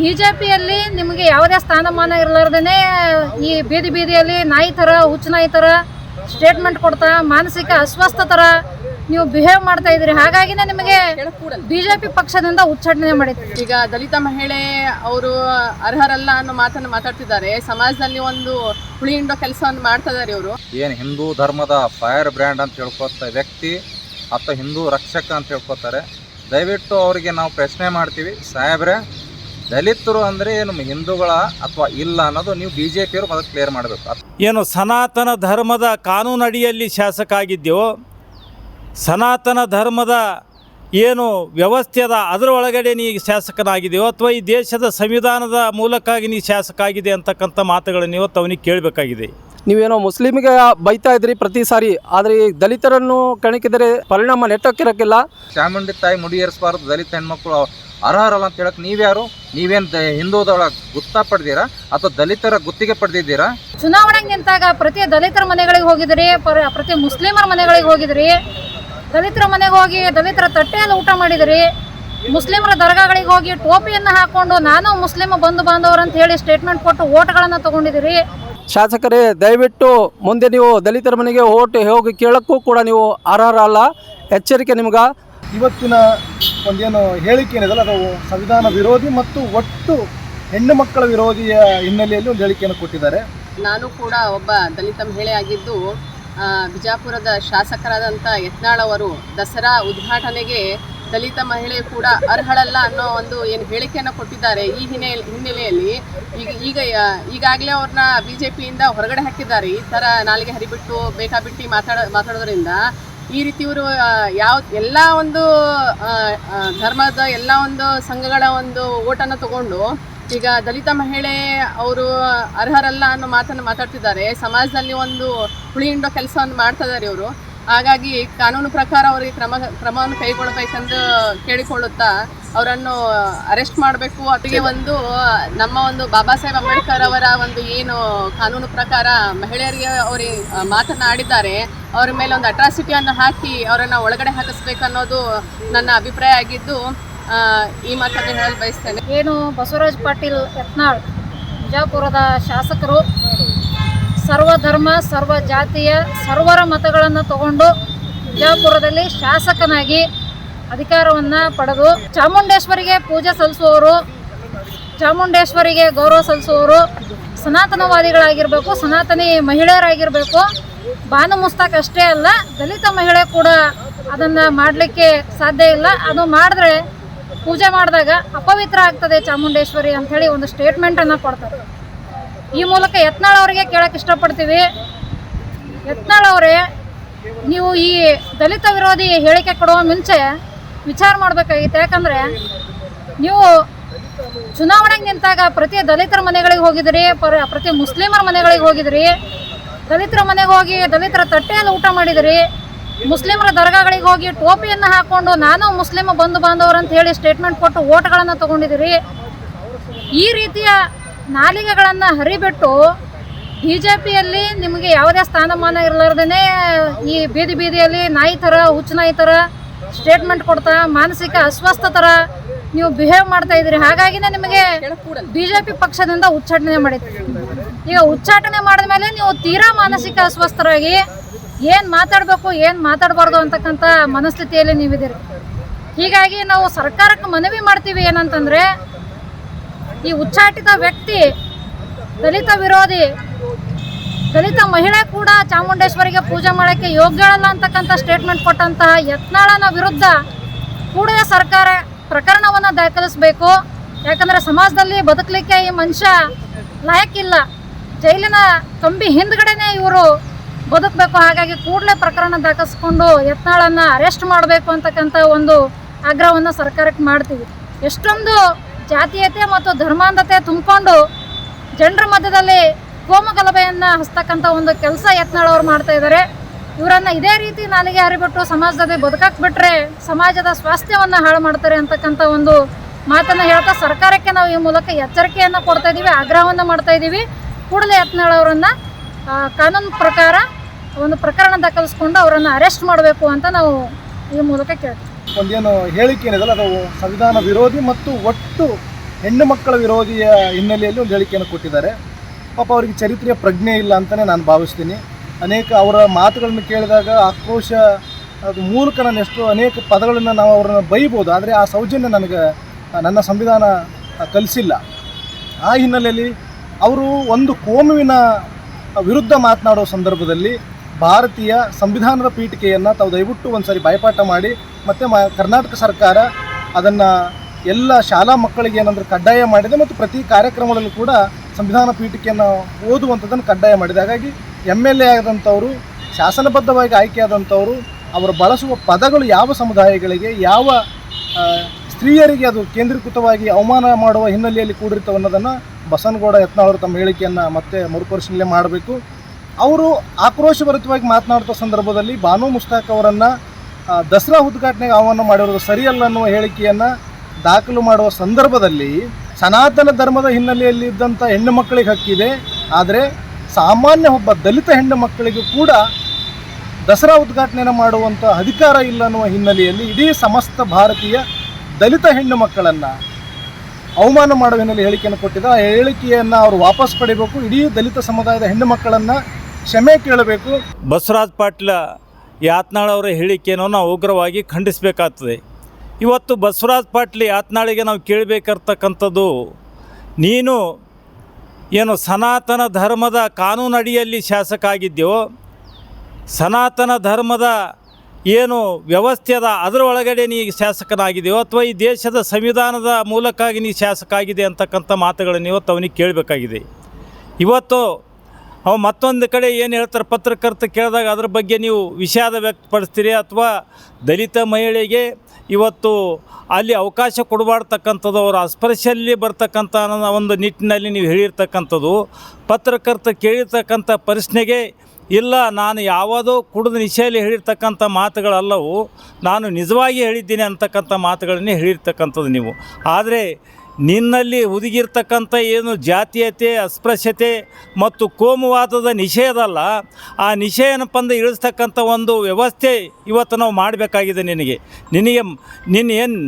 ಬಿಜೆಪಿಯಲ್ಲಿ ನಿಮಗೆ ಯಾವುದೇ ಸ್ಥಾನಮಾನ ಇರಲಾರ್ದೇ ಈ ಬೀದಿ ಬೀದಿಯಲ್ಲಿ ನಾಯಿ ಥರ ಹುಚ್ಚು ನಾಯಿ ಥರ ಸ್ಟೇಟ್ಮೆಂಟ್ ಕೊಡ್ತಾ ಮಾನಸಿಕ ಅಸ್ವಸ್ಥ ಥರ ನೀವು ಬಿಹೇವ್ ಮಾಡ್ತಾ ಇದ್ರಿ ಹಾಗಾಗಿನೇ ನಿಮಗೆ ಬಿಜೆಪಿ ಪಕ್ಷದಿಂದ ಉಚ್ಚಾಟನೆ ಮಾಡಿದ್ರು ಈಗ ದಲಿತ ಮಹಿಳೆ ಅವರು ಅರ್ಹರಲ್ಲ ಅನ್ನೋ ಮಾತನ್ನು ಮಾತಾಡ್ತಿದ್ದಾರೆ. ಸಮಾಜದಲ್ಲಿ ಒಂದು ಹುಳಿ ಹಿಂಡೋ ಕೆಲಸವನ್ನು ಮಾಡ್ತಾ ಇದ್ದಾರೆ ಇವರು. ಏನು ಹಿಂದೂ ಧರ್ಮದ ಫೈರ್ ಬ್ರ್ಯಾಂಡ್ ಅಂತ ಹೇಳ್ಕೊತ ವ್ಯಕ್ತಿ ಅಥವಾ ಹಿಂದೂ ರಕ್ಷಕ ಅಂತ ಹೇಳ್ಕೊತಾರೆ. ದಯವಿಟ್ಟು ಅವರಿಗೆ ನಾವು ಪ್ರಶ್ನೆ ಮಾಡ್ತೀವಿ. ಸಾಹೇಬ್ರೆ ದಲಿತರು ಅಂದರೆ ಏನು ಹಿಂದೂಗಳ ಅಥವಾ ಇಲ್ಲ ಅನ್ನೋದು ನೀವು ಬಿ ಜೆ ಪಿಯವರು ಮೊದಲು ಕ್ಲಿಯರ್ ಮಾಡಬೇಕು. ಏನು ಸನಾತನ ಧರ್ಮದ ಕಾನೂನಡಿಯಲ್ಲಿ ಶಾಸಕ ಆಗಿದ್ದೆವು ಸನಾತನ ಧರ್ಮದ ಏನು ವ್ಯವಸ್ಥೆ ಅದ ಅದರ ಒಳಗಡೆ ನೀ ಶಾಸಕನಾಗಿದೆಯೋ ಅಥವಾ ಈ ದೇಶದ ಸಂವಿಧಾನದ ಮೂಲಕವಾಗಿ ನೀ ಶಾಸಕ ಆಗಿದೆ ಅಂತಕ್ಕಂಥ ಮಾತುಗಳನ್ನು ಇವತ್ತು ಅವನಿಗೆ ಕೇಳಬೇಕಾಗಿದೆ. ನೀವೇನೋ ಮುಸ್ಲಿಮ್ಗೆ ಬೈತಾ ಇದ್ರಿ ಪ್ರತಿ ಸಾರಿ ಆದರೆ ಈ ದಲಿತರನ್ನು ಕಣಕಿದರೆ ಪರಿಣಾಮ ನೆಟ್ಟಕ್ಕಿರಕ್ಕಿಲ್ಲ ಚಾಮುಂಡಿ ತಾಯಿ ಮುಡಿ ಏರಿಸಬಾರ್ದು ದಲಿತ ಹೆಣ್ಮಕ್ಳು ಅರ್ಹರಲ್ಲ ಅಂತ ಹೇಳಕ್ ನೀವ್ಯಾರು ನೀವೇನ್ ದ ಹಿಂದೂದೊಳಗೆ ಗುತ್ತ ಪಡೆದಿರಾ? ಅಥವಾ ದಲಿತರ ಗುತ್ತಿಗೆ ಪಡೆದಿದ್ದೀರಾ? ಚುನಾವಣೆಗೆ ನಿಂತಾಗ ಪ್ರತಿ ದಲಿತರ ಮನೆಗಳಿಗೆ ಹೋಗಿದ್ರಿ ಪರ ಪ್ರತಿ ಮುಸ್ಲಿಮರ ಮನೆಗಳಿಗೆ ಹೋಗಿದ್ರಿ. ದಲಿತರ ಮನೆಗೆ ಹೋಗಿ ದಲಿತರ ತಟ್ಟೆಯಲ್ಲಿ ಊಟ ಮಾಡಿದ್ರಿ. ಮುಸ್ಲಿಮರ ದರ್ಗಾಗಳಿಗೆ ಹೋಗಿ ಟೋಪಿಯನ್ನು ಹಾಕೊಂಡು ನಾನು ಮುಸ್ಲಿಮ ಬಂಧು ಬಾಂಧವರು ಅಂತ ಹೇಳಿ ಸ್ಟೇಟ್ಮೆಂಟ್ ಕೊಟ್ಟು ಓಟ್ಗಳನ್ನು ತಗೊಂಡಿದ್ದೀರಿ. ಶಾಸಕರೇ ದಯವಿಟ್ಟು ಮುಂದೆ ನೀವು ದಲಿತರ ಮನೆಗೆ ಓಟ್ ಹೋಗಿ ಕೇಳೋಕ್ಕೂ ಕೂಡ ನೀವು ಅರ್ಹರಲ್ಲ ಎಚ್ಚರಿಕೆ ನಿಮ್ಗೆ. ಇವತ್ತಿನ ಒಂದೇನು ಹೇಳಿಕೆ ಏನಿದೆಲ್ಲ ಅದು ಸಂವಿಧಾನ ವಿರೋಧಿ ಮತ್ತು ಒಟ್ಟು ಹೆಣ್ಣು ಮಕ್ಕಳ ವಿರೋಧಿಯ ಹಿನ್ನೆಲೆಯಲ್ಲಿ ಒಂದು ಹೇಳಿಕೆಯನ್ನು ಕೊಟ್ಟಿದ್ದಾರೆ. ನಾನು ಕೂಡ ಒಬ್ಬ ದಲಿತ ಮಹಿಳೆ ಆಗಿದ್ದು ಆ, ಬಿಜಾಪುರದ ಶಾಸಕರಾದಂಥ ಯತ್ನಾಳ್ ಅವರು ದಸರಾ ಉದ್ಘಾಟನೆಗೆ ದಲಿತ ಮಹಿಳೆ ಕೂಡ ಅರ್ಹಳಲ್ಲ ಅನ್ನೋ ಒಂದು ಏನು ಹೇಳಿಕೆಯನ್ನು ಕೊಟ್ಟಿದ್ದಾರೆ ಈ ಹಿನ್ನೆಲೆ ಹಿನ್ನೆಲೆಯಲ್ಲಿ. ಈಗ ಈಗ, ಈಗಾಗಲೇ ಅವ್ರನ್ನ ಬಿ ಜೆ ಪಿಯಿಂದ ಹೊರಗಡೆ ಹಾಕಿದ್ದಾರೆ. ಈ ಥರ ನಾಲಿಗೆ ಹರಿಬಿಟ್ಟು ಬೇಕಾಬಿಟ್ಟಿ ಮಾತಾಡ, ಮಾತಾಡೋದ್ರಿಂದ ಈ ರೀತಿ ಇವರು ಯಾವ, ಎಲ್ಲ ಒಂದು ಧರ್ಮದ ಎಲ್ಲ ಒಂದು ಸಂಘಗಳ ಒಂದು ಓಟನ್ನು ತಗೊಂಡು ಈಗ ದಲಿತ ಮಹಿಳೆ ಅವರು ಅರ್ಹರಲ್ಲ ಅನ್ನೋ ಮಾತನ್ನು ಮಾತಾಡ್ತಿದ್ದಾರೆ. ಸಮಾಜದಲ್ಲಿ ಒಂದು ಹುಳಿ ಹಿಂಡೋ ಕೆಲಸವನ್ನು ಮಾಡ್ತಾ ಇದ್ದಾರೆ ಇವರು. ಹಾಗಾಗಿ ಕಾನೂನು ಪ್ರಕಾರ ಅವರಿಗೆ ಕ್ರಮ, ಕ್ರಮವನ್ನು ಕೈಗೊಳ್ಳಬೇಕೆಂದು ಕೇಳಿಕೊಳ್ಳುತ್ತಾ ಅವರನ್ನು ಅರೆಸ್ಟ್ ಮಾಡಬೇಕು. ಅತಿಗೆ ಒಂದು, ನಮ್ಮ ಒಂದು ಬಾಬಾ ಸಾಹೇಬ್ ಅಂಬೇಡ್ಕರ್ ಅವರ ಒಂದು ಏನು ಕಾನೂನು ಪ್ರಕಾರ ಮಹಿಳೆಯರಿಗೆ ಅವರಿಗೆ ಮಾತನಾಡಿದ್ದಾರೆ, ಅವರ ಮೇಲೆ ಒಂದು ಅಟ್ರಾಸಿಟಿಯನ್ನು ಹಾಕಿ ಅವರನ್ನು ಒಳಗಡೆ ಹಾಕಿಸ್ಬೇಕು ಅನ್ನೋದು ನನ್ನ ಅಭಿಪ್ರಾಯ ಆಗಿದ್ದು ಈ ಮಾತನ್ನು ಹೇಳಲು ಬಯಸ್ತೇನೆ. ಏನು ಬಸವರಾಜ್ ಪಾಟೀಲ್ ಯತ್ನಾಳ್, ಬಿಜಾಪುರದ ಶಾಸಕರು ಸರ್ವಧರ್ಮ ಸರ್ವ ಜಾತಿಯ ಸರ್ವರ ಮತಗಳನ್ನು ತಗೊಂಡು ಬಿಜಾಪುರದಲ್ಲಿ ಶಾಸಕನಾಗಿ ಅಧಿಕಾರವನ್ನು ಪಡೆದು ಚಾಮುಂಡೇಶ್ವರಿಗೆ ಪೂಜೆ ಸಲ್ಲಿಸುವವರು, ಚಾಮುಂಡೇಶ್ವರಿಗೆ ಗೌರವ ಸಲ್ಲಿಸುವವರು, ಸನಾತನವಾದಿಗಳಾಗಿರಬೇಕು, ಸನಾತನಿ ಮಹಿಳೆಯರಾಗಿರಬೇಕು. ಬಾನು ಮುಸ್ತಾಕ್ ಅಷ್ಟೇ ಅಲ್ಲ, ದಲಿತ ಮಹಿಳೆ ಕೂಡ ಅದನ್ನು ಮಾಡಲಿಕ್ಕೆ ಸಾಧ್ಯ ಇಲ್ಲ. ಅದು ಮಾಡಿದ್ರೆ ಪೂಜೆ ಮಾಡಿದಾಗ ಅಪವಿತ್ರ ಆಗ್ತದೆ ಚಾಮುಂಡೇಶ್ವರಿ ಅಂಥೇಳಿ ಒಂದು ಸ್ಟೇಟ್ಮೆಂಟನ್ನು ಕೊಡ್ತಾರೆ. ಈ ಮೂಲಕ ಯತ್ನಾಳ್ ಅವರಿಗೆ ಕೇಳಕ್ಕೆ ಇಷ್ಟಪಡ್ತೀವಿ. ಯತ್ನಾಳ್ ಅವರೇ, ನೀವು ಈ ದಲಿತ ವಿರೋಧಿ ಹೇಳಿಕೆ ಕೊಡುವ ಮುಂಚೆ ವಿಚಾರ ಮಾಡಬೇಕಾಗಿತ್ತು. ಯಾಕಂದರೆ ನೀವು ಚುನಾವಣೆಗೆ ನಿಂತಾಗ ಪ್ರತಿ ದಲಿತರ ಮನೆಗಳಿಗೆ ಹೋಗಿದ್ರಿ, ಪರ ಪ್ರತಿ ಮುಸ್ಲಿಮರ ಮನೆಗಳಿಗೆ ಹೋಗಿದ್ರಿ, ದಲಿತರ ಮನೆಗೆ ಹೋಗಿ ದಲಿತರ ತಟ್ಟೆಯಲ್ಲಿ ಊಟ ಮಾಡಿದ್ರಿ, ಮುಸ್ಲಿಮರ ದರ್ಗಾಗಳಿಗೆ ಹೋಗಿ ಟೋಪಿಯನ್ನು ಹಾಕೊಂಡು ನಾನು ಮುಸ್ಲಿಮ ಬಂಧು ಬಾಂಧವರು ಅಂತ ಹೇಳಿ ಸ್ಟೇಟ್ಮೆಂಟ್ ಕೊಟ್ಟು ಓಟ್ಗಳನ್ನು ತಗೊಂಡಿದ್ದೀರಿ. ಈ ರೀತಿಯ ನಾಲಿಗೆಗಳನ್ನು ಹರಿಬಿಟ್ಟು ಬಿ ಜೆ ಪಿಯಲ್ಲಿ ನಿಮಗೆ ಯಾವುದೇ ಸ್ಥಾನಮಾನ ಇರಲಾರ್ದೇ ಈ ಬೀದಿ ಬೀದಿಯಲ್ಲಿ ನಾಯಿ ಥರ, ಹುಚ್ಚು ನಾಯಿ ಥರ ಸ್ಟೇಟ್ಮೆಂಟ್ ಕೊಡ್ತಾ, ಮಾನಸಿಕ ಅಸ್ವಸ್ಥ ಥರ ನೀವು ಬಿಹೇವ್ ಮಾಡ್ತಾ ಇದ್ದೀರಿ. ಹಾಗಾಗಿನೇ ನಿಮಗೆ ಬಿ ಜೆ ಪಿ ಪಕ್ಷದಿಂದ ಉಚ್ಚಾಟನೆ ಮಾಡಿದ್ವಿ ಈಗ ಉಚ್ಚಾಟನೆ ಮಾಡಿದ ಮೇಲೆ ನೀವು ತೀರಾ ಮಾನಸಿಕ ಅಸ್ವಸ್ಥರಾಗಿ ಏನು ಮಾತಾಡಬೇಕು, ಏನು ಮಾತಾಡಬಾರ್ದು ಅಂತಕ್ಕಂಥ ಮನಸ್ಥಿತಿಯಲ್ಲಿ ನೀವಿದ್ದೀರಿ. ಹೀಗಾಗಿ ನಾವು ಸರ್ಕಾರಕ್ಕೆ ಮನವಿ ಮಾಡ್ತೀವಿ ಏನಂತಂದರೆ ಈ ಉಚ್ಚಾಟಿತ ವ್ಯಕ್ತಿ, ದಲಿತ ವಿರೋಧಿ, ದಲಿತ ಮಹಿಳೆ ಕೂಡ ಚಾಮುಂಡೇಶ್ವರಿಗೆ ಪೂಜೆ ಮಾಡೋಕ್ಕೆ ಯೋಗ್ಯಳಲ್ಲ ಅಂತಕ್ಕಂಥ ಸ್ಟೇಟ್ಮೆಂಟ್ ಕೊಟ್ಟಂತಹ ಯತ್ನಾಳನ ವಿರುದ್ಧ ಕೂಡಲೇ ಸರ್ಕಾರ ಪ್ರಕರಣವನ್ನು ದಾಖಲಿಸಬೇಕು. ಯಾಕಂದರೆ ಸಮಾಜದಲ್ಲಿ ಬದುಕಲಿಕ್ಕೆ ಈ ಮನುಷ್ಯ ಲಾಯಕ್ಕಿಲ್ಲ. ಜೈಲಿನ ಕಂಬಿ ಹಿಂದ್ಗಡೆನೇ ಇವರು ಬದುಕಬೇಕು. ಹಾಗಾಗಿ ಕೂಡಲೇ ಪ್ರಕರಣ ದಾಖಲಿಸ್ಕೊಂಡು ಯತ್ನಾಳನ್ನು ಅರೆಸ್ಟ್ ಮಾಡಬೇಕು ಅಂತಕ್ಕಂಥ ಒಂದು ಆಗ್ರಹವನ್ನು ಸರ್ಕಾರಕ್ಕೆ ಮಾಡ್ತೀವಿ. ಎಷ್ಟೊಂದು ಜಾತೀಯತೆ ಮತ್ತು ಧರ್ಮಾಂಧತೆ ತುಂಬಿಕೊಂಡು ಜನರ ಮಧ್ಯದಲ್ಲಿ ಕೋಮಗಲಭೆಯನ್ನು ಹಸ್ತಕ್ಕಂಥ ಒಂದು ಕೆಲಸ ಯತ್ನಾಳವ್ರು ಮಾಡ್ತಾ ಇದ್ದಾರೆ ಇವರನ್ನು ಇದೇ ರೀತಿ ನಾಲಿಗೆ ಹರಿಬಿಟ್ಟು ಸಮಾಜದಲ್ಲಿ ಬದುಕಕ್ಕೆ ಬಿಟ್ಟರೆ ಸಮಾಜದ ಸ್ವಾಸ್ಥ್ಯವನ್ನು ಹಾಳು ಮಾಡ್ತಾರೆ ಅಂತಕ್ಕಂಥ ಒಂದು ಮಾತನ್ನು ಹೇಳ್ತಾ ಸರ್ಕಾರಕ್ಕೆ ನಾವು ಈ ಮೂಲಕ ಎಚ್ಚರಿಕೆಯನ್ನು ಕೊಡ್ತಾ ಇದ್ದೀವಿ ಆಗ್ರಹವನ್ನು ಮಾಡ್ತಾ ಇದ್ದೀವಿ ಕೂಡಲೇ ಯತ್ನಾಳವರನ್ನು ಕಾನೂನು ಪ್ರಕಾರ ಒಂದು ಪ್ರಕರಣ ದಾಖಲಿಸ್ಕೊಂಡು ಅವರನ್ನು ಅರೆಸ್ಟ್ ಮಾಡಬೇಕು ಅಂತ ನಾವು ಈ ಮೂಲಕ ಕೇಳ್ತೀವಿ. ಒಂದೇನು ಹೇಳಿಕೆ ಏನಿದೆಯಲ್ಲ, ಅದು ಸಂವಿಧಾನ ವಿರೋಧಿ ಮತ್ತು ಒಟ್ಟು ಹೆಣ್ಣು ಮಕ್ಕಳ ವಿರೋಧಿಯ ಹಿನ್ನೆಲೆಯಲ್ಲಿ ಒಂದು ಹೇಳಿಕೆಯನ್ನು ಕೊಟ್ಟಿದ್ದಾರೆ. ಪಾಪ ಅವರಿಗೆ ಚರಿತ್ರೆಯ ಪ್ರಜ್ಞೆ ಇಲ್ಲ ಅಂತಲೇ ನಾನು ಭಾವಿಸ್ತೀನಿ. ಅನೇಕ ಅವರ ಮಾತುಗಳನ್ನು ಕೇಳಿದಾಗ ಆಕ್ರೋಶ, ಅದು ಮೂಲಕ ನಾನು ಎಷ್ಟು ಅನೇಕ ಪದಗಳನ್ನು ನಾವು ಅವರನ್ನು ಬೈಬೋದು, ಆದರೆ ಆ ಸೌಜನ್ಯ ನನಗೆ, ನನ್ನ ಸಂವಿಧಾನ ಕಲಿಸಿಲ್ಲ. ಆ ಹಿನ್ನೆಲೆಯಲ್ಲಿ ಅವರು ಒಂದು ಕೋಮುವಿನ ವಿರುದ್ಧ ಮಾತನಾಡೋ ಸಂದರ್ಭದಲ್ಲಿ ಭಾರತೀಯ ಸಂವಿಧಾನದ ಪೀಠಿಕೆಯನ್ನು ತಾವು ದಯವಿಟ್ಟು ಒಂದು ಸಾರಿ ಬಾಯ್ಪಾಠ ಮಾಡಿ, ಮತ್ತು ಮ, ಕರ್ನಾಟಕ ಸರ್ಕಾರ ಅದನ್ನು ಎಲ್ಲ ಶಾಲಾ ಮಕ್ಕಳಿಗೆ ಏನಂದ್ರೆ ಕಡ್ಡಾಯ ಮಾಡಿದೆ ಮತ್ತು ಪ್ರತಿ ಕಾರ್ಯಕ್ರಮದಲ್ಲೂ ಕೂಡ ಸಂವಿಧಾನ ಪೀಠಿಕೆಯನ್ನು ಓದುವಂಥದ್ದನ್ನು ಕಡ್ಡಾಯ ಮಾಡಿದೆ. ಹಾಗಾಗಿ ಎಂ ಎಲ್ ಎ ಆದಂಥವರು, ಶಾಸನಬದ್ಧವಾಗಿ ಆಯ್ಕೆಯಾದಂಥವರು, ಅವರು ಬಳಸುವ ಪದಗಳು ಯಾವ ಸಮುದಾಯಗಳಿಗೆ, ಯಾವ ಸ್ತ್ರೀಯರಿಗೆ ಅದು ಕೇಂದ್ರೀಕೃತವಾಗಿ ಅವಮಾನ ಮಾಡುವ ಹಿನ್ನೆಲೆಯಲ್ಲಿ ಕೂಡಿರ್ತವೆ ಅನ್ನೋದನ್ನು ಬಸನಗೌಡ ಯತ್ನಾಳವರು ತಮ್ಮ ಹೇಳಿಕೆಯನ್ನು ಮತ್ತೆ ಮರುಪರಿಶೀಲನೆ ಮಾಡಬೇಕು. ಅವರು ಆಕ್ರೋಶಭರಿತವಾಗಿ ಮಾತನಾಡುವ ಸಂದರ್ಭದಲ್ಲಿ ಬಾನು ಮುಸ್ತಾಕ್ ಅವರನ್ನು ದಸರಾ ಉದ್ಘಾಟನೆಗೆ ಆಹ್ವಾನ ಮಾಡಿರೋದು ಸರಿಯಲ್ಲ ಅನ್ನುವ ಹೇಳಿಕೆಯನ್ನು ದಾಖಲು ಮಾಡುವ ಸಂದರ್ಭದಲ್ಲಿ ಸನಾತನ ಧರ್ಮದ ಹಿನ್ನೆಲೆಯಲ್ಲಿ ಇದ್ದಂಥ ಹೆಣ್ಣು ಮಕ್ಕಳಿಗೆ ಹಕ್ಕಿದೆ. ಆದರೆ ಸಾಮಾನ್ಯ ಒಬ್ಬ ದಲಿತ ಹೆಣ್ಣು ಮಕ್ಕಳಿಗೂ ಕೂಡ ದಸರಾ ಉದ್ಘಾಟನೆಯನ್ನು ಮಾಡುವಂಥ ಅಧಿಕಾರ ಇಲ್ಲ ಅನ್ನುವ ಹಿನ್ನೆಲೆಯಲ್ಲಿ ಇಡೀ ಸಮಸ್ತ ಭಾರತೀಯ ದಲಿತ ಹೆಣ್ಣು ಮಕ್ಕಳನ್ನು ಅವಮಾನ ಮಾಡುವ ಹಿನ್ನೆಲೆ ಹೇಳಿಕೆಯನ್ನು ಕೊಟ್ಟಿದ್ದ ಆ ಹೇಳಿಕೆಯನ್ನು ಅವರು ವಾಪಸ್ ಪಡಿಬೇಕು. ಇಡೀ ದಲಿತ ಸಮುದಾಯದ ಹೆಣ್ಣು ಮಕ್ಕಳನ್ನು ಕ್ಷಮೆ ಕೇಳಬೇಕು. ಬಸವರಾಜ್ ಪಾಟೀಲ ಯಾತ್ನಾಳ್ ಅವರ ಹೇಳಿಕೆಯನ್ನು ನಾವು ಉಗ್ರವಾಗಿ ಖಂಡಿಸಬೇಕಾಗ್ತದೆ. ಇವತ್ತು ಬಸವರಾಜ್ ಪಾಟೀಲ್ ಯಾತ್ನಾಳಿಗೆ ನಾವು ಕೇಳಬೇಕಿರ್ತಕ್ಕಂಥದ್ದು ನೀನು ಏನು ಸನಾತನ ಧರ್ಮದ ಕಾನೂನು ಅಡಿಯಲ್ಲಿ ಶಾಸಕ ಆಗಿದ್ಯೋ ಸನಾತನ ಧರ್ಮದ ಏನು ವ್ಯವಸ್ಥೆ ಅದ ಅದರ ಒಳಗಡೆ ನೀ ಶಾಸಕನಾಗಿದೆಯೋ ಅಥವಾ ಈ ದೇಶದ ಸಂವಿಧಾನದ ಮೂಲಕವಾಗಿ ನೀ ಶಾಸಕ ಆಗಿದೆ ಅಂತಕ್ಕಂಥ ಮಾತುಗಳನ್ನು ಇವತ್ತು ಅವನಿಗೆ ಕೇಳಬೇಕಾಗಿದೆ. ಇವತ್ತು ಅವ ಮತ್ತೊಂದು ಕಡೆ ಏನು ಹೇಳ್ತಾರೆ ಪತ್ರಕರ್ತ ಕೇಳಿದಾಗ ಅದ್ರ ಬಗ್ಗೆ ನೀವು ವಿಷಾದ ವ್ಯಕ್ತಪಡಿಸ್ತೀರಿ ಅಥವಾ ದಲಿತ ಮಹಿಳೆಗೆ ಇವತ್ತು ಅಲ್ಲಿ ಅವಕಾಶ ಕೊಡಬಾರ್ತಕ್ಕಂಥದ್ದು ಅವರ ಅಸ್ಪರ್ಶಲ್ಲಿ ಬರ್ತಕ್ಕಂಥ ಅನ್ನೋ ಒಂದು ನಿಟ್ಟಿನಲ್ಲಿ ನೀವು ಹೇಳಿರ್ತಕ್ಕಂಥದ್ದು. ಪತ್ರಕರ್ತ ಕೇಳಿರ್ತಕ್ಕಂಥ ಪ್ರಶ್ನೆಗೆ ಇಲ್ಲ, ನಾನು ಯಾವುದೋ ಕುಡಿದ ನಿಶೆಯಲ್ಲಿ ಹೇಳಿರ್ತಕ್ಕಂಥ ಮಾತುಗಳಲ್ಲವು, ನಾನು ನಿಜವಾಗಿ ಹೇಳಿದ್ದೀನಿ ಅಂತಕ್ಕಂಥ ಮಾತುಗಳನ್ನೇ ಹೇಳಿರ್ತಕ್ಕಂಥದ್ದು ನೀವು. ಆದರೆ ನಿನ್ನಲ್ಲಿ ಹುದುಗಿರ್ತಕ್ಕಂಥ ಏನು ಜಾತೀಯತೆ, ಅಸ್ಪೃಶ್ಯತೆ ಮತ್ತು ಕೋಮುವಾದದ ನಿಷೇಧ ಅಲ್ಲ ಆ ಏನಪ್ಪ ಅಂದ್ರೆ ಇಳಿಸ್ತಕ್ಕಂಥ ಒಂದು ವ್ಯವಸ್ಥೆ ಇವತ್ತು ನಾವು ಮಾಡಬೇಕಾಗಿದೆ ನಿನಗೆ. ನಿನಗೆ ನಿನ್ನ ಏನು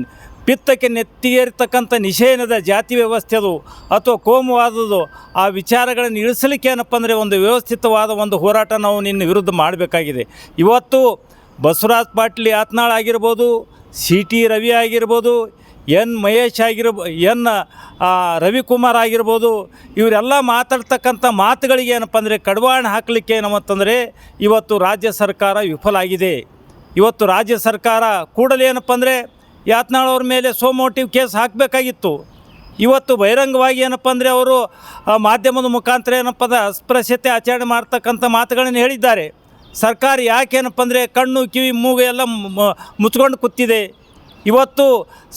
ಪಿತ್ತಕ್ಕೆ ನೆತ್ತಿಗೇರ್ತಕ್ಕಂಥ ನಿಷೇಧದ ಜಾತಿ ವ್ಯವಸ್ಥೆದು ಅಥವಾ ಕೋಮುವಾದದ್ದು, ಆ ವಿಚಾರಗಳನ್ನು ಇಳಿಸಲಿಕ್ಕೆ ಏನಪ್ಪ ಅಂದರೆ ಒಂದು ವ್ಯವಸ್ಥಿತವಾದ ಒಂದು ಹೋರಾಟ ನಾವು ನಿನ್ನ ವಿರುದ್ಧ ಮಾಡಬೇಕಾಗಿದೆ. ಇವತ್ತು ಬಸವರಾಜ್ ಪಾಟೀಲ್ ಯಾತ್ನಾಳ್ ಆಗಿರ್ಬೋದು, ಸಿ ಟಿ ರವಿ ಆಗಿರ್ಬೋದು ಎನ್ ಮಹೇಶ್ ಆಗಿರ್ಬೋ, ಎನ್ ರವಿಕುಮಾರ್ ಆಗಿರ್ಬೋದು, ಇವರೆಲ್ಲ ಮಾತಾಡ್ತಕ್ಕಂಥ ಮಾತುಗಳಿಗೆ ಏನಪ್ಪ ಅಂದರೆ ಕಡಿವಾಣ ಹಾಕಲಿಕ್ಕೆ ಏನಂತಂದರೆ ಇವತ್ತು ರಾಜ್ಯ ಸರ್ಕಾರ ವಿಫಲ ಆಗಿದೆ. ಇವತ್ತು ರಾಜ್ಯ ಸರ್ಕಾರ ಕೂಡಲೇ ಏನಪ್ಪ ಅಂದರೆ ಯಾತ್ನಾಳ್ ಅವ್ರ ಮೇಲೆ ಸೋಮೋಟಿವ್ ಕೇಸ್ ಹಾಕಬೇಕಾಗಿತ್ತು. ಇವತ್ತು ಬಹಿರಂಗವಾಗಿ ಏನಪ್ಪ ಅಂದರೆ ಅವರು ಮಾಧ್ಯಮದ ಮುಖಾಂತರ ಏನಪ್ಪ ಅಂದ್ರೆ ಅಸ್ಪೃಶ್ಯತೆ ಆಚರಣೆ ಮಾಡ್ತಕ್ಕಂಥ ಮಾತುಗಳನ್ನು ಹೇಳಿದ್ದಾರೆ. ಸರ್ಕಾರ ಯಾಕೆ ಏನಪ್ಪ ಅಂದರೆ ಕಣ್ಣು, ಕಿವಿ, ಮೂಗು ಎಲ್ಲ ಮುಚ್ಕೊಂಡು ಕೂತಿದೆ. ಇವತ್ತು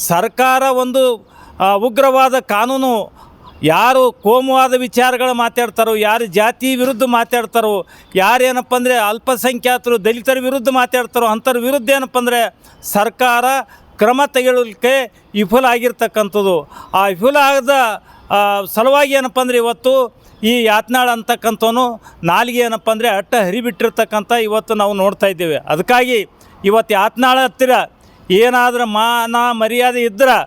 ಸರ್ಕಾರ ಒಂದು ಉಗ್ರವಾದ ಕಾನೂನು, ಯಾರು ಕೋಮುವಾದ ವಿಚಾರಗಳು ಮಾತಾಡ್ತಾರೋ, ಯಾರು ಜಾತಿ ವಿರುದ್ಧ ಮಾತಾಡ್ತಾರೋ, ಯಾರೇನಪ್ಪ ಅಂದರೆ ಅಲ್ಪಸಂಖ್ಯಾತರು, ದಲಿತರ ವಿರುದ್ಧ ಮಾತಾಡ್ತಾರೋ, ಅಂಥವ್ರ ವಿರುದ್ಧ ಏನಪ್ಪ ಅಂದರೆ ಸರ್ಕಾರ ಕ್ರಮ ತೆಗೆಯಲಿಕ್ಕೆ ವಿಫುಲ ಆಗಿರ್ತಕ್ಕಂಥದ್ದು. ಆ ವಿಫುಲ ಆಗದ ಸಲುವಾಗಿ ಏನಪ್ಪ ಅಂದರೆ ಇವತ್ತು ಈ ಯಾತ್ನಾಳ ಅಂತಕ್ಕಂಥವನು ನಾಲಿಗೆ ಏನಪ್ಪ ಅಂದರೆ ಅಟ್ಟ ಹರಿಬಿಟ್ಟಿರ್ತಕ್ಕಂಥ ಇವತ್ತು ನಾವು ನೋಡ್ತಾ ಇದ್ದೇವೆ. ಅದಕ್ಕಾಗಿ ಇವತ್ತು ಯಾತ್ನಾಳ ಹತ್ತಿರ ಏನಾದರೂ ಮಾನ ಮರ್ಯಾದೆ ಇದ್ರೆ,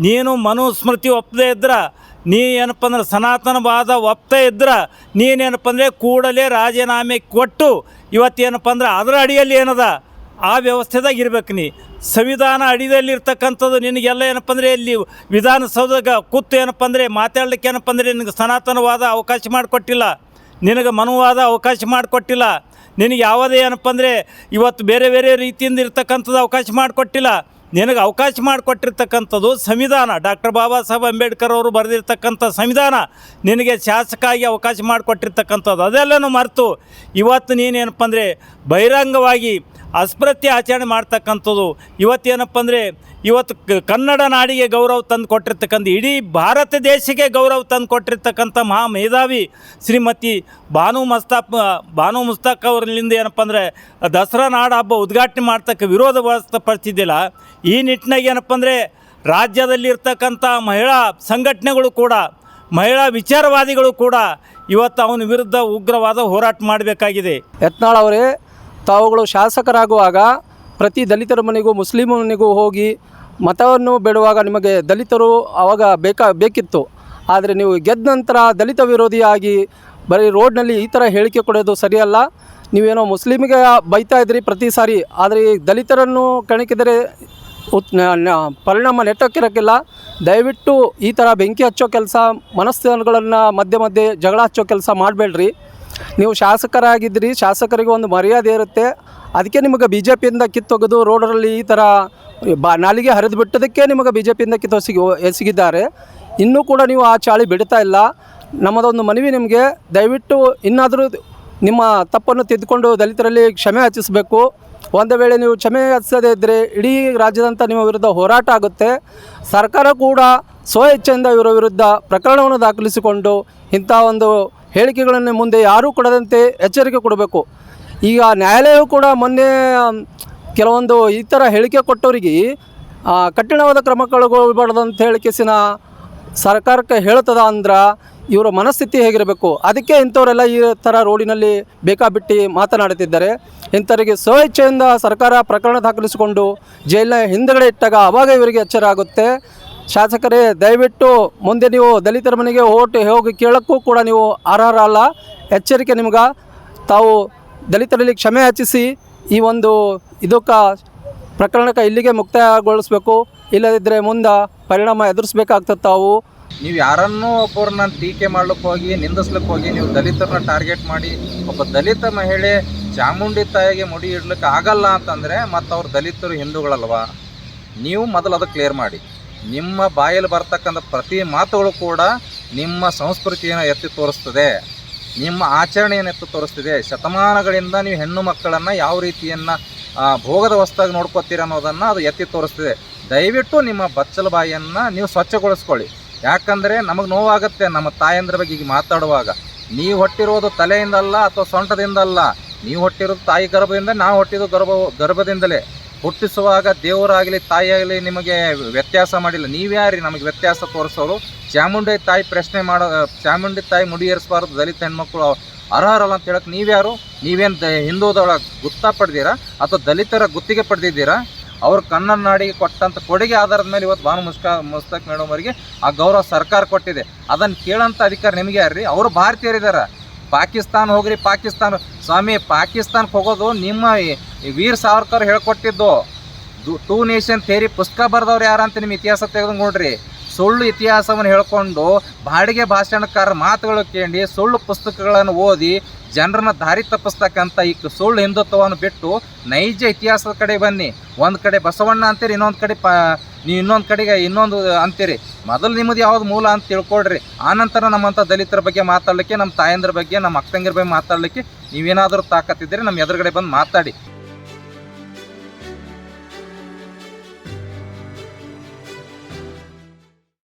ನೀನು ಮನುಸ್ಮೃತಿ ಒಪ್ಪದೇ ಇದ್ರೆ, ನೀ ಏನಪ್ಪ ಅಂದ್ರೆ ಸನಾತನವಾದ ಒಪ್ತಾ ಇದ್ರೆ ನೀನೇನಪ್ಪ ಅಂದರೆ ಕೂಡಲೇ ರಾಜೀನಾಮೆ ಕೊಟ್ಟು ಇವತ್ತೇನಪ್ಪ ಅಂದ್ರೆ ಅದರ ಅಡಿಯಲ್ಲಿ ಏನದ? ಆ ವ್ಯವಸ್ಥೆದಾಗ ಇರ್ಬೇಕು ನೀ. ಸಂವಿಧಾನ ಅಡಿಯಲ್ಲಿ ಇರ್ತಕ್ಕಂಥದ್ದು ನಿನಗೆಲ್ಲ ಏನಪ್ಪ ಅಂದರೆ ಇಲ್ಲಿ ವಿಧಾನಸೌಧಗ ಕೂತು ಏನಪ್ಪ ಅಂದರೆ ಮಾತಾಡ್ಲಿಕ್ಕೆ ಏನಪ್ಪ ಅಂದರೆ ನಿನಗೆ ಸನಾತನವಾದ ಅವಕಾಶ ಮಾಡಿಕೊಟ್ಟಿಲ್ಲ. ನಿನಗೆ ಮನುವಾದ ಅವಕಾಶ ಮಾಡಿಕೊಟ್ಟಿಲ್ಲ. ನಿನಗೆ ಯಾವುದೇ ಏನಪ್ಪ ಅಂದರೆ ಇವತ್ತು ಬೇರೆ ಬೇರೆ ರೀತಿಯಿಂದ ಇರ್ತಕ್ಕಂಥದ್ದು ಅವಕಾಶ ಮಾಡಿಕೊಟ್ಟಿಲ್ಲ. ನಿನಗೆ ಅವಕಾಶ ಮಾಡಿಕೊಟ್ಟಿರ್ತಕ್ಕಂಥದ್ದು ಸಂವಿಧಾನ. ಡಾಕ್ಟರ್ ಬಾಬಾ ಸಾಹೇಬ್ ಅಂಬೇಡ್ಕರ್ ಅವರು ಬರೆದಿರ್ತಕ್ಕಂಥ ಸಂವಿಧಾನ ನಿನಗೆ ಶಾಸಕಾಗಿ ಅವಕಾಶ ಮಾಡಿಕೊಟ್ಟಿರ್ತಕ್ಕಂಥದ್ದು. ಅದೆಲ್ಲನೂ ಮರೆತು ಇವತ್ತು ನೀನೇನಪ್ಪ ಅಂದರೆ ಬಹಿರಂಗವಾಗಿ ಅಸ್ಪೃತ್ಯ ಆಚರಣೆ ಮಾಡ್ತಕ್ಕಂಥದ್ದು. ಇವತ್ತೇನಪ್ಪ ಅಂದರೆ ಇವತ್ತು ಕನ್ನಡ ನಾಡಿಗೆ ಗೌರವ ತಂದು ಕೊಟ್ಟಿರ್ತಕ್ಕಂಥ, ಇಡೀ ಭಾರತ ದೇಶಕ್ಕೆ ಗೌರವ ತಂದು ಕೊಟ್ಟಿರ್ತಕ್ಕಂಥ ಮಹಾ ಮೇಧಾವಿ ಶ್ರೀಮತಿ ಭಾನು ಮಸ್ತಾಪ್ ಭಾನು ಮುಸ್ತಾಕ್ ಅವರಿಂದ ಏನಪ್ಪ ಅಂದರೆ ದಸರಾ ನಾಡ ಹಬ್ಬ ಉದ್ಘಾಟನೆ ಮಾಡ್ತಕ್ಕ ವಿರೋಧ ವ್ಯಕ್ತಪಡಿಸಿದ್ದಿಲ್ಲ. ಈ ನಿಟ್ಟಿನಾಗ ಏನಪ್ಪ ಅಂದರೆ ರಾಜ್ಯದಲ್ಲಿರ್ತಕ್ಕಂಥ ಮಹಿಳಾ ಸಂಘಟನೆಗಳು ಕೂಡ, ಮಹಿಳಾ ವಿಚಾರವಾದಿಗಳು ಕೂಡ ಇವತ್ತು ಅವನ ವಿರುದ್ಧ ಉಗ್ರವಾದ ಹೋರಾಟ ಮಾಡಬೇಕಾಗಿದೆ. ಯತ್ನಾಳ್ ಅವರೇ ತಾವುಗಳು ಶಾಸಕರಾಗುವಾಗ ಪ್ರತಿ ದಲಿತರ ಮನೆಗೂ ಮುಸ್ಲಿಮ್ ಮನೆಗೂ ಹೋಗಿ ಮತವನ್ನು ಬೇಡುವಾಗ ನಿಮಗೆ ದಲಿತರು ಆವಾಗ ಬೇಕಾ ಬೇಕಿತ್ತು. ಆದರೆ ನೀವು ಗೆದ್ದ ನಂತರ ದಲಿತ ವಿರೋಧಿಯಾಗಿ ಬರೀ ರೋಡ್ನಲ್ಲಿ ಈ ಥರ ಹೇಳಿಕೆ ಕೊಡೋದು ಸರಿಯಲ್ಲ. ನೀವೇನೋ ಮುಸ್ಲಿಮಿಗೆ ಬೈತಾ ಇದ್ರಿ ಪ್ರತಿ ಸಾರಿ. ಆದರೆ ಈ ದಲಿತರನ್ನು ಕಣಕಿದರೆ ಉತ್ ಪರಿಣಾಮ ನೆಟ್ಟಕ್ಕಿರೋಕ್ಕಿಲ್ಲ. ದಯವಿಟ್ಟು ಈ ಥರ ಬೆಂಕಿ ಹಚ್ಚೋ ಕೆಲಸ ಮನಸ್ಥಾನಗಳನ್ನು ಮಧ್ಯೆ ಮಧ್ಯೆ ಜಗಳ ಹಚ್ಚೋ ಕೆಲಸ ಮಾಡಬೇಡ್ರಿ. ನೀವು ಶಾಸಕರಾಗಿದ್ದಿರಿ ಶಾಸಕರಿಗೆ ಒಂದು ಮರ್ಯಾದೆ ಇರುತ್ತೆ. ಅದಕ್ಕೆ ನಿಮಗೆ ಬಿ ಜೆ ಪಿಯಿಂದ ಕಿತ್ತೊಗೆದು ರೋಡರಲ್ಲಿ ಈ ಥರ ಬಾ ನಾಲಿಗೆ ಹರಿದು ಬಿಟ್ಟದಕ್ಕೆ ನಿಮಗೆ ಬಿ ಜೆ ಪಿಯಿಂದ ಕಿತ್ತೊಸಿಗಿ ಎಸಗಿದ್ದಾರೆ. ಇನ್ನೂ ಕೂಡ ನೀವು ಆ ಚಾಳಿ ಬಿಡ್ತಾ ಇಲ್ಲ. ನಮ್ಮದೊಂದು ಮನವಿ ನಿಮಗೆ. ದಯವಿಟ್ಟು ಇನ್ನಾದರೂ ನಿಮ್ಮ ತಪ್ಪನ್ನು ತಿದ್ದುಕೊಂಡು ದಲಿತರಲ್ಲಿ ಕ್ಷಮೆ ಹಚ್ಚಿಸಬೇಕು. ಒಂದು ವೇಳೆ ನೀವು ಕ್ಷಮೆ ಹಚ್ಚದೇ ಇದ್ದರೆ ಇಡೀ ರಾಜ್ಯದಂತ ನಿಮ್ಮ ವಿರುದ್ಧ ಹೋರಾಟ ಆಗುತ್ತೆ. ಸರ್ಕಾರ ಕೂಡ ಸ್ವ ಇಚ್ಛೆಯಿಂದ ಇವರ ವಿರುದ್ಧ ಪ್ರಕರಣವನ್ನು ದಾಖಲಿಸಿಕೊಂಡು ಇಂಥ ಒಂದು ಹೇಳಿಕೆಗಳನ್ನು ಮುಂದೆ ಯಾರೂ ಕೊಡದಂತೆ ಎಚ್ಚರಿಕೆ ಕೊಡಬೇಕು. ಈಗ ನ್ಯಾಯಾಲಯವು ಕೂಡ ಮೊನ್ನೆ ಕೆಲವೊಂದು ಈ ಥರ ಹೇಳಿಕೆ ಕೊಟ್ಟವರಿಗೆ ಕಠಿಣವಾದ ಕ್ರಮ ಕೈಗೊಳ್ಳಬಾರ್ದು ಅಂತ ಹೇಳಿ ಕೇಸಿನ ಸರ್ಕಾರಕ್ಕೆ ಹೇಳ್ತದ ಅಂದ್ರೆ ಇವರ ಮನಸ್ಥಿತಿ ಹೇಗಿರಬೇಕು? ಅದಕ್ಕೆ ಇಂಥವರೆಲ್ಲ ಈ ಥರ ರೋಡಿನಲ್ಲಿ ಬೇಕಾಬಿಟ್ಟು ಮಾತನಾಡುತ್ತಿದ್ದಾರೆ. ಇಂಥವರಿಗೆ ಸ್ವಇಚ್ಛೆಯಿಂದ ಸರ್ಕಾರ ಪ್ರಕರಣ ದಾಖಲಿಸಿಕೊಂಡು ಜೈಲಿನ ಹಿಂದಗಡೆ ಇಟ್ಟಾಗ ಆವಾಗ ಇವರಿಗೆ ಎಚ್ಚರ ಆಗುತ್ತೆ. ಶಾಸಕರೇ, ದಯವಿಟ್ಟು ಮುಂದೆ ನೀವು ದಲಿತರ ಮನೆಗೆ ಓಟ್ ಹೋಗಿ ಕೇಳೋಕ್ಕೂ ಕೂಡ ನೀವು ಅರ್ಹರ ಅಲ್ಲ. ಎಚ್ಚರಿಕೆ ನಿಮ್ಗೆ. ತಾವು ದಲಿತರಲ್ಲಿ ಕ್ಷಮೆ ಯಾಚಿಸಿ ಈ ಒಂದು ಇದಕ್ಕೆ ಪ್ರಕರಣಕ್ಕೆ ಇಲ್ಲಿಗೆ ಮುಕ್ತಾಯಗೊಳಿಸ್ಬೇಕು. ಇಲ್ಲದಿದ್ದರೆ ಮುಂದೆ ಪರಿಣಾಮ ಎದುರಿಸ್ಬೇಕಾಗ್ತದೆ ತಾವು. ನೀವು ಯಾರನ್ನೂ ಒಬ್ಬರನ್ನ ಟೀಕೆ ಮಾಡ್ಲಿಕ್ಕೆ ಹೋಗಿ, ನಿಂದಿಸ್ಲಿಕ್ಕೆ ಹೋಗಿ, ನೀವು ದಲಿತರನ್ನ ಟಾರ್ಗೆಟ್ ಮಾಡಿ, ಒಬ್ಬ ದಲಿತ ಮಹಿಳೆ ಚಾಮುಂಡಿ ತಾಯಿಗೆ ಮುಡಿ ಇಡ್ಲಿಕ್ಕೆ ಆಗಲ್ಲ ಅಂತಂದರೆ ಮತ್ತು ಅವ್ರು ದಲಿತರು ಹಿಂದೂಗಳಲ್ವಾ? ನೀವು ಮೊದಲು ಅದು ಕ್ಲಿಯರ್ ಮಾಡಿ. ನಿಮ್ಮ ಬಾಯಲ್ಲಿ ಬರ್ತಕ್ಕಂಥ ಪ್ರತಿ ಮಾತುಗಳು ಕೂಡ ನಿಮ್ಮ ಸಂಸ್ಕೃತಿಯನ್ನು ಎತ್ತಿ ತೋರಿಸ್ತದೆ. ನಿಮ್ಮ ಆಚರಣೆಯನ್ನು ಎತ್ತಿ ತೋರಿಸ್ತಿದೆ. ಶತಮಾನಗಳಿಂದ ನೀವು ಹೆಣ್ಣು ಮಕ್ಕಳನ್ನು ಯಾವ ರೀತಿಯನ್ನು ಭೋಗದ ವಸ್ತಾಗಿ ನೋಡ್ಕೋತೀರ ಅನ್ನೋದನ್ನು ಅದು ಎತ್ತಿ ತೋರಿಸ್ತಿದೆ. ದಯವಿಟ್ಟು ನಿಮ್ಮ ಬಚ್ಚಲ ಬಾಯಿಯನ್ನು ನೀವು ಸ್ವಚ್ಛಗೊಳಿಸ್ಕೊಳ್ಳಿ. ಯಾಕಂದರೆ ನಮಗೆ ನೋವಾಗುತ್ತೆ. ನಮ್ಮ ತಾಯಂದ್ರ ಬಗ್ಗೆ ಈಗ ಮಾತಾಡುವಾಗ. ನೀವು ಹೊಟ್ಟಿರೋದು ತಲೆಯಿಂದಲ್ಲ ಅಥವಾ ಸೊಂಟದಿಂದಲ್ಲ? ನೀವು ಹೊಟ್ಟಿರೋದು ತಾಯಿ ಗರ್ಭದಿಂದ, ನಾವು ಹೊಟ್ಟಿದ್ದು ಗರ್ಭ, ಗರ್ಭದಿಂದಲೇ. ಹುಟ್ಟಿಸುವಾಗ ದೇವರಾಗಲಿ, ತಾಯಿಯಾಗಲಿ ನಿಮಗೆ ವ್ಯತ್ಯಾಸ ಮಾಡಿಲ್ಲ. ನೀವ್ಯಾರಿ ನಮಗೆ ವ್ಯತ್ಯಾಸ ತೋರಿಸೋರು? ಚಾಮುಂಡಿ ತಾಯಿ ಪ್ರಶ್ನೆ ಮಾಡೋ, ಚಾಮುಂಡಿ ತಾಯಿ ಮುಡಿ ಏರಿಸಬಾರ್ದು, ದಲಿತ ಹೆಣ್ಮಕ್ಳು ಅರ್ಹರಲ್ಲ ಅಂತ ಹೇಳಕ್ಕೆ ನೀವ್ಯಾರು? ನೀವೇನು ದ ಹಿಂದೂದೊಳಗೆ ಗುತ್ತಾ ಪಡೆದಿರಾ? ಅಥವಾ ದಲಿತರ ಗುತ್ತಿಗೆ ಪಡೆದಿದ್ದೀರಾ? ಅವ್ರ ಕನ್ನಡ ನಾಡಿಗೆ ಕೊಟ್ಟಂಥ ಕೊಡುಗೆ ಆಧಾರದ ಮೇಲೆ ಇವತ್ತು ಭಾನು ಮುಸ್ಕ, ಮುಸ್ತಕ್ ಮೇಡಮ್ ಅವರಿಗೆ ಆ ಗೌರವ ಸರ್ಕಾರ ಕೊಟ್ಟಿದೆ. ಅದನ್ನು ಕೇಳೋಂಥ ಅಧಿಕಾರ ನಿಮಗೆ ಯಾರ್ರಿ? ಅವರು ಭಾರತೀಯರಿದ್ದಾರೆ ಪಾಕಿಸ್ತಾನ ಹೋಗ್ರಿ, ಪಾಕಿಸ್ತಾನ. ಸ್ವಾಮಿ ಪಾಕಿಸ್ತಾನಕ್ಕೆ ಹೋಗೋದು ನಿಮ್ಮ ವೀರ್ ಸಾವರ್ಕರ್ ಹೇಳ್ಕೊಟ್ಟಿದ್ದು. ಟೂ ನೇಷನ್ ಥೇರಿ ಪುಸ್ತಕ ಬರೆದವ್ರು ಯಾರಂತ ನಿಮ್ಮ ಇತಿಹಾಸ ತೆಗೆದು ನೋಡ್ರಿ. ಸುಳ್ಳು ಇತಿಹಾಸವನ್ನು ಹೇಳ್ಕೊಂಡು ಬಾಡಿಗೆ ಭಾಷಣಕಾರ ಮಾತುಗಳು ಕೇಳಿ ಸುಳ್ಳು ಪುಸ್ತಕಗಳನ್ನು ಓದಿ ಜನರನ್ನ ದಾರಿ ತಪ್ಪಿಸ್ತಕ್ಕಂಥ ಈ ಸುಳ್ಳು ಹಿಂದುತ್ವವನ್ನು ಬಿಟ್ಟು ನೈಜ ಇತಿಹಾಸದ ಕಡೆ ಬನ್ನಿ. ಒಂದು ಕಡೆ ಬಸವಣ್ಣ ಅಂತೀರಿ ಇನ್ನೊಂದು ಕಡೆ ಪ ನೀವು ಇನ್ನೊಂದು ಕಡೆಗೆ ಇನ್ನೊಂದು ಅಂತೀರಿ. ಮೊದಲು ನಿಮ್ಮದು ಯಾವ್ದು ಮೂಲ ಅಂತ ತಿಳ್ಕೊಳ್ರಿ. ಆನಂತರ ನಮ್ಮಂಥ ದಲಿತರ ಬಗ್ಗೆ ಮಾತಾಡಲಿಕ್ಕೆ ನಮ್ಮ ತಾಯಂದ್ರ ಬಗ್ಗೆ ನಮ್ಮ ಅಕ್ಕಂಗಿರ ಬಗ್ಗೆ ಮಾತಾಡಲಿಕ್ಕೆ ನೀವೇನಾದರೂ ತಾಕತ್ತಿದ್ದರೆ ನಮ್ಮ ಎದುರುಗಡೆ ಬಂದು ಮಾತಾಡಿ.